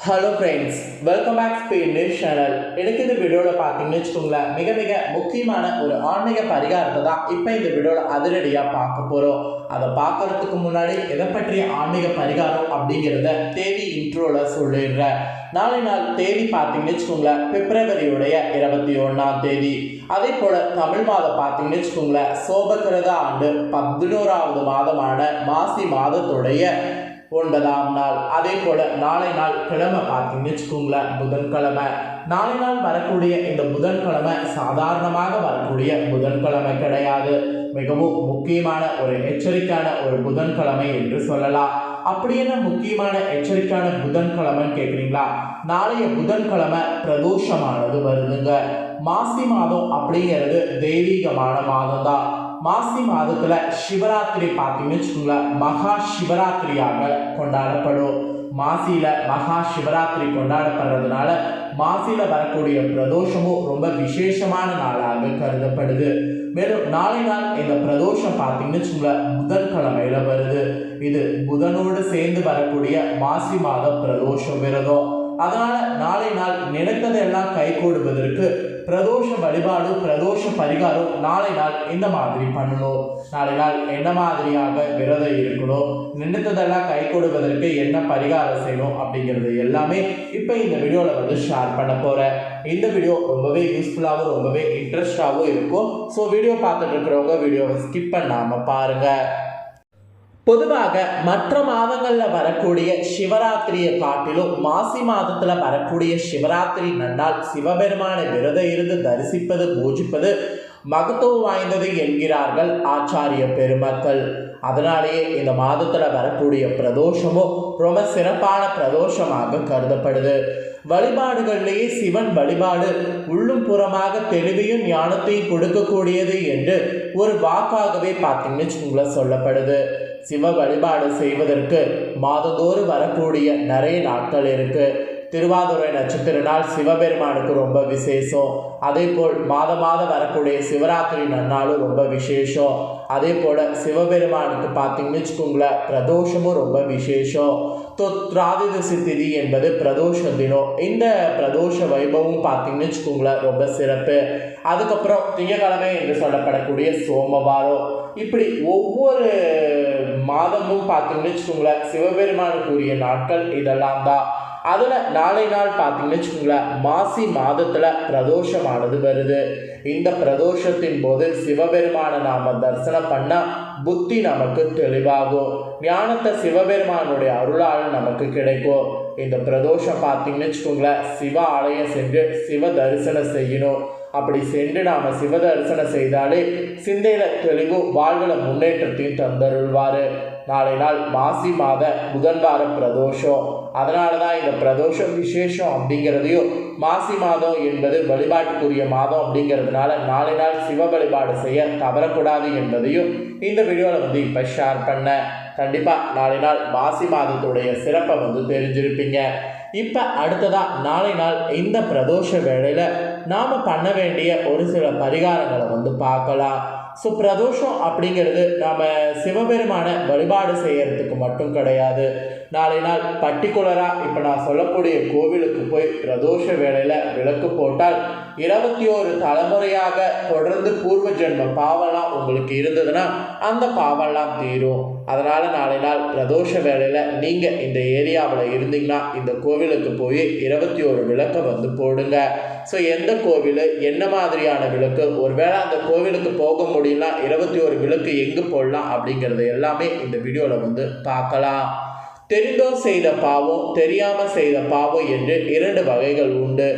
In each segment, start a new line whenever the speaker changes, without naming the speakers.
Hello friends welcome back speed news channel எனக்கு இந்த வீடியோவில் பார்த்தீங்கன்னு வச்சுக்கோங்களேன் மிக மிக முக்கியமான ஒரு ஆன்மீக பரிகாரத்தை தான் இப்போ இந்த வீடியோவில் அதிரடியாக பார்க்க போகிறோம் அதை பார்க்கறதுக்கு முன்னாடி எதை பற்றிய ஆன்மீக பரிகாரம் அப்படிங்கிறத தேதி இன்ட்ரோவில் சொல்லிடுறேன். நாளை நாள் தேதி பார்த்தீங்கன்னு வச்சுக்கோங்களேன் பிப்ரவரியுடைய இருபத்தி ஒன்றாம் தேதி. அதே போல் தமிழ் மாதம் பார்த்தீங்கன்னு வச்சுக்கோங்களேன் சோபகிரத ஆண்டு பதினோராவது மாதமான மாசி மாதத்துடைய ஒன்பதாம் நாள். அதே போல நாளை நாள் கிழமை பார்த்தீங்கன்னு வச்சுக்கோங்களேன் புதன்கிழமை நாளை நாள் வரக்கூடிய இந்த புதன்கிழமை சாதாரணமாக வரக்கூடிய புதன்கிழமை கிடையாது. மிகவும் முக்கியமான ஒரு எச்சரிக்கையான ஒரு புதன்கிழமை என்று சொல்லலாம். அப்படி என்ன முக்கியமான எச்சரிக்கையான புதன்கிழமைன்னு கேட்குறீங்களா நாளைய புதன்கிழமை பிரதோஷமானது வருதுங்க. மாசி மாதம் அப்படிங்கிறது தெய்வீகமான மாதம் தான் மாசி மாதத்துல சிவராத்திரி பார்த்தீங்கன்னு வச்சுக்கோங்களேன் மகா சிவராத்திரியாக கொண்டாடப்படும். மாசியில மகா சிவராத்திரி கொண்டாடப்படுறதுனால மாசியில வரக்கூடிய பிரதோஷமும் ரொம்ப விசேஷமான நாளாக கருதப்படுது. மேலும் நாளை நாள் இந்த பிரதோஷம் பார்த்தீங்கன்னு வச்சுக்கோங்களேன் புதன்கிழமையில வருது. இது புதனோடு சேர்ந்து வரக்கூடிய மாசி மாத பிரதோஷம் விரதம். அதனால நாளை நாள் நினைத்ததெல்லாம் கைகூடுவதற்கு பிரதோஷ வழிபாடு பிரதோஷ பரிகாரம் நாளை நாள் இந்த மாதிரி பண்ணணும் நாளை நாள் என்ன மாதிரியாக விரதம் இருக்கணும் நினைத்ததெல்லாம் கை கொடுவதற்கு என்ன பரிகாரம் செய்யணும் அப்படிங்கிறது எல்லாமே இப்போ இந்த வீடியோவில் வந்து ஷேர் பண்ண போகிறேன் இந்த வீடியோ ரொம்பவே யூஸ்ஃபுல்லாகவும் ரொம்பவே இன்ட்ரெஸ்டாகவும் இருக்கும். ஸோ வீடியோ பார்த்துட்டு இருக்கிறவங்க வீடியோவை ஸ்கிப் பண்ணாமல் பாருங்கள் பொதுவாக மற்ற மாதங்களில் வரக்கூடிய சிவராத்திரியை காட்டிலும் மாசி மாதத்தில் வரக்கூடிய சிவராத்திரி நன்னால் சிவபெருமானை விரதம் இருந்து தரிசிப்பது பூஜிப்பது மகத்துவம் வாய்ந்தது என்கிறார்கள் ஆச்சாரிய பெருமக்கள். அதனாலேயே இந்த மாதத்தில் வரக்கூடிய பிரதோஷமும் ரொம்ப சிறப்பான பிரதோஷமாக கருதப்படுது. வழிபாடுகளிலேயே சிவன் வழிபாடு உள்ளும் புறமாக தெளிவையும் ஞானத்தையும் கொடுக்கக்கூடியது என்று ஒரு வாக்காகவே பார்த்தீங்கன்னு உங்களை சொல்லப்படுது. சிவ வழிபாடு செய்வதற்கு மாதந்தோறும் வரக்கூடிய நிறைய நாட்கள் இருக்கு. திருவாதுரை நட்சத்திர நாள் சிவபெருமானுக்கு ரொம்ப விசேஷம். அதே போல் மாத மாதம் வரக்கூடிய சிவராத்திரி நன்னாலும் ரொம்ப விசேஷம். அதே போல் சிவபெருமானுக்கு பார்த்தீங்கன்னு வச்சுக்கோங்களேன் பிரதோஷமும் ரொம்ப விசேஷம். தொத்ராதிதசி திதி என்பது பிரதோஷ தினம். இந்த பிரதோஷ வைபவம் பார்த்தீங்கன்னு வச்சுக்கோங்களேன் ரொம்ப சிறப்பு. அதுக்கப்புறம் திங்கக்கிழமை என்று சொல்லப்படக்கூடிய சோமவாரம். இப்படி ஒவ்வொரு மாதமும் பார்த்தீங்கன்னு வச்சுக்கோங்களேன் சிவபெருமானுக்குரிய நாட்கள் இதெல்லாம் தான் அதில் நாளை நாள் பார்த்தீங்கன்னு வச்சுக்கோங்களேன் மாசி மாதத்தில் பிரதோஷமானது வருது. இந்த பிரதோஷத்தின் போது சிவபெருமானை நாம் தரிசனம் பண்ணால் புத்தி நமக்கு தெளிவாகும். ஞானத்தை சிவபெருமானுடைய அருளால் நமக்கு கிடைக்கும். இந்த பிரதோஷம் பார்த்தீங்கன்னு வச்சுக்கோங்களேன் சிவ ஆலயம் சென்று சிவ தரிசனம் செய்யணும். அப்படி சென்று நாம் சிவ தரிசனம் செய்தாலே சிந்தையில் தெளிவும் வாழ்வில் முன்னேற்றத்தையும் தந்தருள்வார். நாளை நாள் மாசி மாத புதன்வார பிரதோஷம். அதனால தான் இந்த பிரதோஷம் விசேஷம் அப்படிங்கிறதையும் மாசி மாதம் என்பது வழிபாட்டுக்குரிய மாதம் அப்படிங்கிறதுனால நாளை நாள் சிவ வழிபாடு செய்ய தவறக்கூடாது என்பதையும் இந்த வீடியோவில் வந்து இப்போ ஷேர் பண்ண. கண்டிப்பாக நாளை நாள் மாசி மாதத்துடைய சிறப்பை வந்து தெரிஞ்சிருப்பீங்க. இப்போ அடுத்ததாக நாளை நாள் இந்த பிரதோஷ வேளையில் நாம் பண்ண வேண்டிய ஒரு சில பரிகாரங்களை வந்து பார்க்கலாம். ஸோ பிரதோஷம் அப்படிங்கிறது நாம் சிவபெருமான வழிபாடு செய்கிறதுக்கு மட்டும் கிடையாது. நாளை நாள் பர்டிகுலராக இப்போ நான் சொல்லக்கூடிய கோவிலுக்கு போய் பிரதோஷ வேலையில் விளக்கு போட்டால் இருபத்தி ஒரு தலைமுறையாக தொடர்ந்து பூர்வ ஜென்ம பாவம்லாம் உங்களுக்கு இருந்ததுன்னா அந்த பாவம்லாம் தீரும். அதனால் நாளை நாள் பிரதோஷ வேலையில் நீங்கள் இந்த ஏரியாவில் இருந்தீங்கன்னா இந்த கோவிலுக்கு போய் இருபத்தி ஒரு விளக்கை வந்து போடுங்க. ஸோ எந்த கோவில் என்ன மாதிரியான விளக்கு ஒருவேளை அந்த கோவிலுக்கு போக முடியல இருபத்தி ஒரு விளக்கு எங்கே போடலாம் அப்படிங்கிறது எல்லாமே இந்த வீடியோவில் வந்து பார்க்கலாம். தெரிந்தோ செய்த பாவம் தெரியாமல் செய்த பாவம் என்று இரண்டு வகைகள் உண்டு.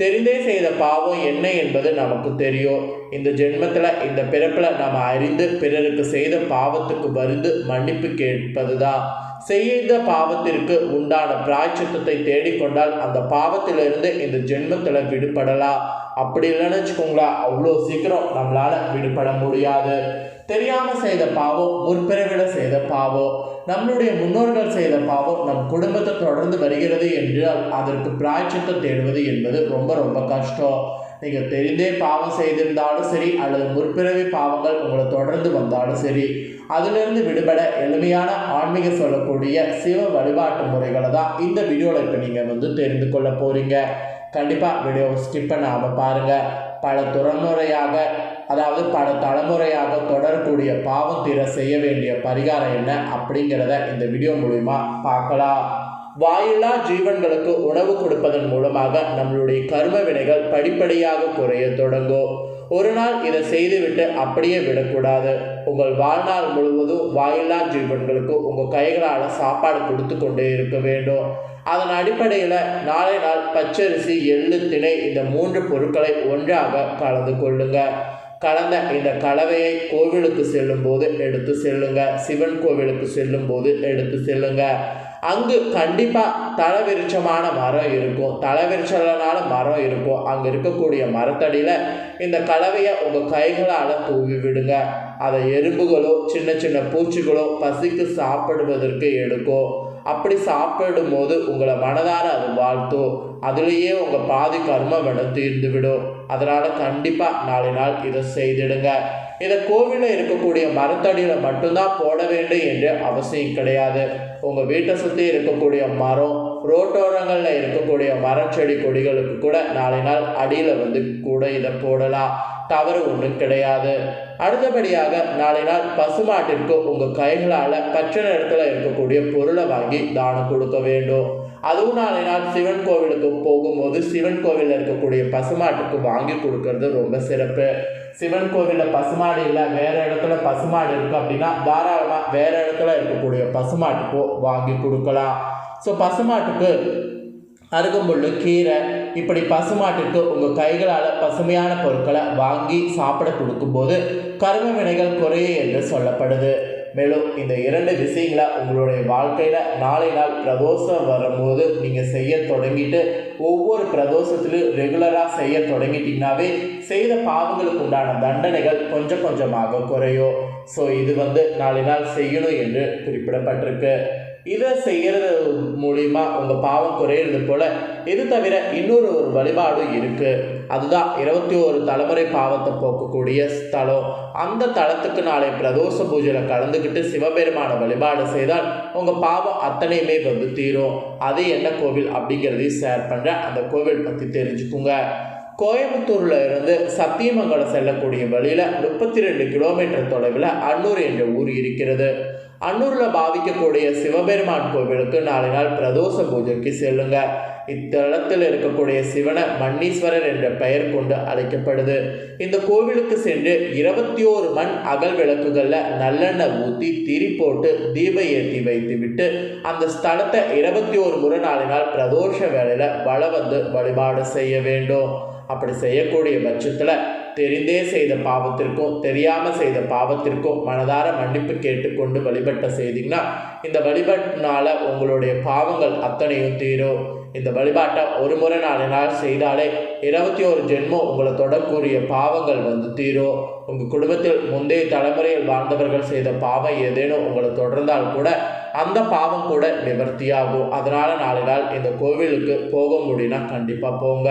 தெரிந்தே செய்த பாவம் என்ன என்பது நமக்கு தெரியும். இந்த ஜென்மத்தில் இந்த பிறப்பில் நாம் அறிந்து பிறருக்கு செய்த பாவத்துக்கு வருந்து மன்னிப்பு கேட்பது தான் செய்த பாவத்திற்கு உண்டான பிராய்ச்சித்தத்தை தேடிக்கொண்டால் அந்த பாவத்திலிருந்து இந்த ஜென்மத்தில் விடுபடலாம். அப்படி இல்லைன்னு வச்சுக்கோங்களேன் அவ்வளோ சீக்கிரம் நம்மளால் விடுபட முடியாது. தெரியாமல் செய்த பாவம் முற்பிறவில செய்த பாவம் நம்மளுடைய முன்னோர்கள் செய்த பாவம் நம் குடும்பத்தை தொடர்ந்து வருகிறது என்றால் அதற்கு பிராய்ச்சத்தை தேடுவது என்பது ரொம்ப ரொம்ப கஷ்டம். நீங்கள் தெரிந்தே பாவம் செய்திருந்தாலும் சரி அல்லது முற்பிறவி பாவங்கள் உங்களை தொடர்ந்து வந்தாலும் சரி அதிலிருந்து விடுபட எளிமையான ஆன்மீக சொல்லக்கூடிய சிவ வழிபாட்டு முறைகளை தான் இந்த வீடியோவில் இப்போ நீங்கள் வந்து தெரிந்து கொள்ள போகிறீங்க கண்டிப்பாக வீடியோவை ஸ்கிப் பண்ணாமல் பாருங்கள் பல துறமுறையாக அதாவது பல தலைமுறையாக தொடரக்கூடிய பாவம் தீர செய்ய வேண்டிய பரிகாரம் என்ன அப்படிங்கிறத இந்த வீடியோ மூலிமா பார்க்கலாம். வாயில்லா ஜீவன்களுக்கு உணவு கொடுப்பதன் மூலமாக நம்மளுடைய கர்ம வினைகள் படிப்படியாக குறைய தொடங்கும். ஒரு நாள் இதை செய்துவிட்டு அப்படியே விடக்கூடாது. உங்கள் வாழ்நாள் முழுவதும் வாயில்லா ஜீவன்களுக்கு உங்கள் கைகளால் சாப்பாடு கொடுத்து கொண்டே இருக்க வேண்டும். அதன் அடிப்படையில் நாளை நாள் பச்சரிசி எள்ளு திணை இந்த மூன்று பொருட்களை ஒன்றாக கலந்து கொள்ளுங்கள் கலந்த இந்த கலவையை கோவிலுக்கு செல்லும்போது எடுத்து செல்லுங்க. சிவன் கோவிலுக்கு செல்லும்போது எடுத்து செல்லுங்க. அங்கு கண்டிப்பாக தலைவிருச்சமான மரம் இருக்கும். தலைவிருச்சலனால மரம் இருக்கும். அங்கே இருக்கக்கூடிய மரத்தடியில் இந்த கலவையை உங்கள் கைகளால் தூவி விடுங்க. அதை எறும்புகளோ சின்ன சின்ன பூச்சிகளோ பசிக்கு சாப்பிடுவதற்கு எடுக்கும். அப்படி சாப்பிடும் போது உங்களை மனதார அது வாழ்த்தும். அதுலேயே உங்கள் பாதி கர்மம் விடம் தீர்ந்துவிடும். அதனால் கண்டிப்பாக நாளை நாள் இதை செய்திடுங்க. இதை கோவிலில் இருக்கக்கூடிய மரத்தடியில் மட்டும்தான் போட வேண்டும் என்று அவசியம் கிடையாது. உங்கள் வீட்டை சுற்றி இருக்கக்கூடிய மரம் ரோட்டோரங்களில் இருக்கக்கூடிய மரம் செடி கொடிகளுக்கு கூட நாளை நாள் அடியில் வந்து கூட இதை போடலாம். தவறு ஒன்றும் கிடையாது. அடுத்தபடியாக நாளை நாள் பசுமாட்டிற்கு உங்கள் கைகளால் பச்சை நிறத்தில் இருக்கக்கூடிய பொருளை வாங்கி தானம் கொடுக்க வேண்டும். அதுவும் நாளை நாள் சிவன் கோவிலுக்கு போகும்போது சிவன் கோவிலில் இருக்கக்கூடிய பசுமாட்டுக்கு வாங்கி கொடுக்கறது ரொம்ப சிறப்பு. சிவன் கோவிலில் பசுமாடு இல்லை வேறு இடத்துல பசுமாடு இருக்குது அப்படின்னா தாராளமாக வேறு இடத்துல இருக்கக்கூடிய பசுமாட்டுக்கோ வாங்கி கொடுக்கலாம். ஸோ பசுமாட்டுக்கு அருகம்புல் கீரை இப்படி பசுமாட்டுக்கு உங்கள் கைகளால் பசுமையான பொருட்களை வாங்கி சாப்பிட கொடுக்கும்போது கரும வினைகள் குறைய என்று சொல்லப்படுது. மேலும் இந்த இரண்டு விஷயங்களை உங்களுடைய வாழ்க்கையில் நாளை நாள் பிரதோஷம் வரும்போது நீங்கள் செய்ய தொடங்கிட்டு ஒவ்வொரு பிரதோஷத்துலையும் ரெகுலராக செய்ய தொடங்கிட்டீங்கன்னாவே செய்த பாவங்களுக்கு உண்டான தண்டனைகள் கொஞ்சம் கொஞ்சமாக குறையும். ஸோ இது வந்து நாளை நாள் செய்யணும் என்று குறிப்பிடப்பட்டிருக்கு. இதை செய்கிறது மூலிமா உங்கள் பாவம் குறையிறது போல் இது தவிர இன்னொரு ஒரு வழிபாடும் இருக்குது அதுதான் இருபத்தி ஒரு தலைமுறை பாவத்தை போக்கக்கூடிய ஸ்தலம். அந்த தலத்துக்கு நாளை பிரதோஷ பூஜையில் கலந்துக்கிட்டு சிவபெருமான வழிபாடு செய்தால் உங்கள் பாவம் அத்தனையுமே வந்து தீரும். அது என்ன கோவில் அப்படிங்கிறதையும் ஷேர் பண்ணுறேன் அந்த கோவில் பற்றி தெரிஞ்சுக்குங்க. கோயம்புத்தூரில் இருந்து சத்தியமங்கலம் செல்லக்கூடிய வழியில் முப்பத்தி ரெண்டு கிலோமீட்டர் தொலைவில் அன்னூர் என்ற ஊர் இருக்கிறது. அன்னூரில் பாவிக்கக்கூடிய சிவபெருமான் கோவிலுக்கு நாளை நாள் பிரதோஷ பூஜைக்கு செல்லுங்க. இத்தலத்தில் இருக்கக்கூடிய சிவனை மன்னீஸ்வரர் என்ற பெயர் கொண்டு அழைக்கப்படுது. இந்த கோவிலுக்கு சென்று இருபத்தி ஓரு மண் அகல் விளக்குகளில் நல்லெண்ணெய் ஊற்றி திரி போட்டு தீப ஏற்றி வைத்து விட்டு அந்த ஸ்தலத்தை இருபத்தி ஒரு முறை நாளை நாள் பிரதோஷ வேளையில் வள வந்து வழிபாடு செய்ய வேண்டும். அப்படி செய்யக்கூடிய பட்சத்தில் தெரிந்தே செய்த பாவத்திற்கும் தெரியாமல் செய்த பாவத்திற்கும் மனதார மன்னிப்பு கேட்டுக்கொண்டு வழிபட்ட செய்தீங்கன்னா இந்த வழிபாட்டினால உங்களுடைய பாவங்கள் அத்தனையும் தீரும். இந்த வழிபாட்டை ஒரு முறை நாலு நாள் செய்தாலே இருபத்தி ஒரு ஜென்மம் உங்களை தொடக்கூடிய பாவங்கள் வந்து தீரும். உங்கள் குடும்பத்தில் முந்தைய தலைமுறையில் வாழ்ந்தவர்கள் செய்த பாவம் ஏதேனும் உங்களை தொடர்ந்தால் கூட அந்த பாவம் கூட நிவர்த்தியாகும். அதனால் நாலு நாள் இந்த கோவிலுக்கு போக முடியும்னா கண்டிப்பாக போங்க.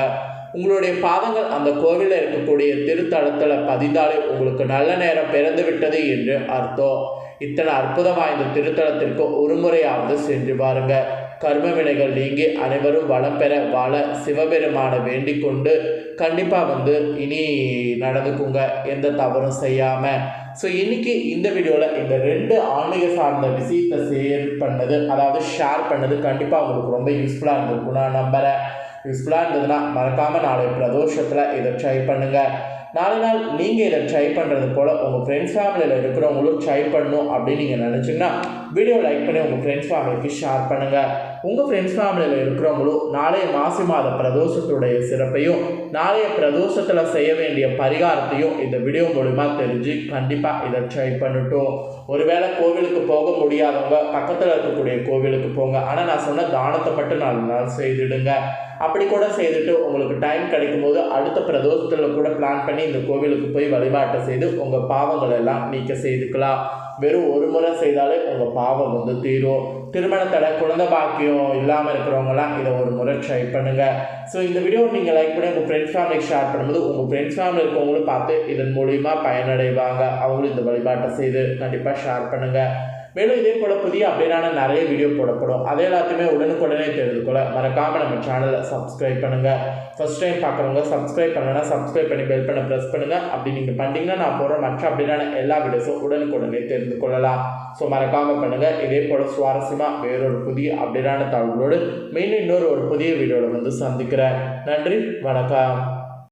உங்களுடைய பாதங்கள் அந்த கோவிலில் இருக்கக்கூடிய திருத்தலத்தில் பதிந்தாலே உங்களுக்கு நல்ல நேரம் பிறந்து விட்டது என்று அர்த்தம். இத்தனை அற்புதம் வாய்ந்த திருத்தலத்திற்கு ஒரு முறையாவது சென்று பாருங்க. கர்ம வினைகள் நீங்கி அனைவரும் வளம் பெற வாழ சிவபெருமானை வேண்டிக் கொண்டு கண்டிப்பாக வந்து இனி நடந்துக்குங்க. எந்த தவறும் செய்யாமல் ஸோ இன்னைக்கு இந்த வீடியோவில் இந்த ரெண்டு ஆன்மீக சார்ந்த விஷயத்தை ஷேர் பண்ணது அதாவது ஷேர் பண்ணது கண்டிப்பாக உங்களுக்கு ரொம்ப யூஸ்ஃபுல்லாக இருந்திருக்கும் நான் நம்புகிறேன் யூஸ்ஃபுல்லாக இருந்ததுன்னா மறக்காமல் நாளை பிரதோஷத்தில் இதை ட்ரை பண்ணுங்கள் நாலு நாள் நீங்கள் இதை ட்ரை பண்ணுறது போல் உங்கள் ஃப்ரெண்ட்ஸ் ஃபேமிலியில் இருக்கிறவங்களும் ட்ரை பண்ணணும் அப்படின்னு நீங்கள் நினச்சிங்கன்னா வீடியோ லைக் பண்ணி உங்கள் ஃப்ரெண்ட்ஸ் ஃபேமிலிக்கு ஷேர் பண்ணுங்கள் உங்கள் ஃப்ரெண்ட்ஸ் ஃபேமிலியில் இருக்கிறவங்களும் நாளைய மாசி மாத பிரதோஷத்துடைய சிறப்பையும் நாளைய பிரதோஷத்தில் செய்ய வேண்டிய பரிகாரத்தையும் இந்த வீடியோ மூலிமா தெரிஞ்சு கண்டிப்பாக இதை ட்ரை பண்ணட்டும். ஒருவேளை கோவிலுக்கு போக முடியாதவங்க பக்கத்தில் இருக்கக்கூடிய கோவிலுக்கு போங்க. ஆனால் நான் சொன்ன தானத்தை மட்டும் நாலு நாள் செய்துடுங்க. அப்படி கூட செய்துட்டு உங்களுக்கு டைம் கிடைக்கும் போது அடுத்த பிரதோஷத்தில் கூட பிளான் பண்ணி இந்த கோவிலுக்கு போய் வழிபாட்டை செய்து உங்கள் பாவங்கள் எல்லாம் நீக்க செய்துக்கலாம். வெறும் ஒரு முறை செய்தாலே பாவம் வந்து தீரும். திருமணத்தில் குழந்தை பாக்கியம் இல்லாமல் இருக்கிறவங்களாம் இதை ஒரு முறை ட்ரை பண்ணுங்கள் ஸோ இந்த வீடியோ நீங்கள் லைக் பண்ணி உங்கள் ஃப்ரெண்ட்ஸ் ஃபேமிலிக்கு ஷேர் பண்ணும்போது உங்கள் ஃப்ரெண்ட்ஸ் ஃபேமிலி இருக்கவங்களும் பார்த்து இதன் மூலிமா பயனடைவாங்க. அவங்களும் இந்த வழிபாட்டை செய்து கண்டிப்பாக ஷேர் பண்ணுங்கள் மேலும் இதே போல் புதிய அப்டேட்டான நிறைய வீடியோ போடப்படும். அதை எல்லாத்தையுமே உடனுக்குடனே தெரிந்து கொள்ள மறக்காமல் நம்ம சேனலை சப்ஸ்கிரைப் பண்ணுங்கள் ஃபர்ஸ்ட் டைம் பார்க்குறவங்க சப்ஸ்கிரைப் பண்ணலன்னா சப்ஸ்கிரைப் பண்ணி பெல் பண்ண ப்ரெஸ் பண்ணுங்கள் அப்படி நீங்கள் பண்ணிட்டீங்கன்னா நான் போடுற மற்ற அப்டேட்டான எல்லா வீடியோஸும் உடனுக்குடனே தெரிந்து கொள்ளலாம் ஸோ மறக்காமல் பண்ணுங்கள் இதே போல் சுவாரஸ்யமாக வேறொரு புதிய அப்டேட்டான தகவலோடு மீண்டும் இன்னொரு ஒரு புதிய வீடியோவில் வந்து சந்திக்கிறேன். நன்றி. வணக்கம்.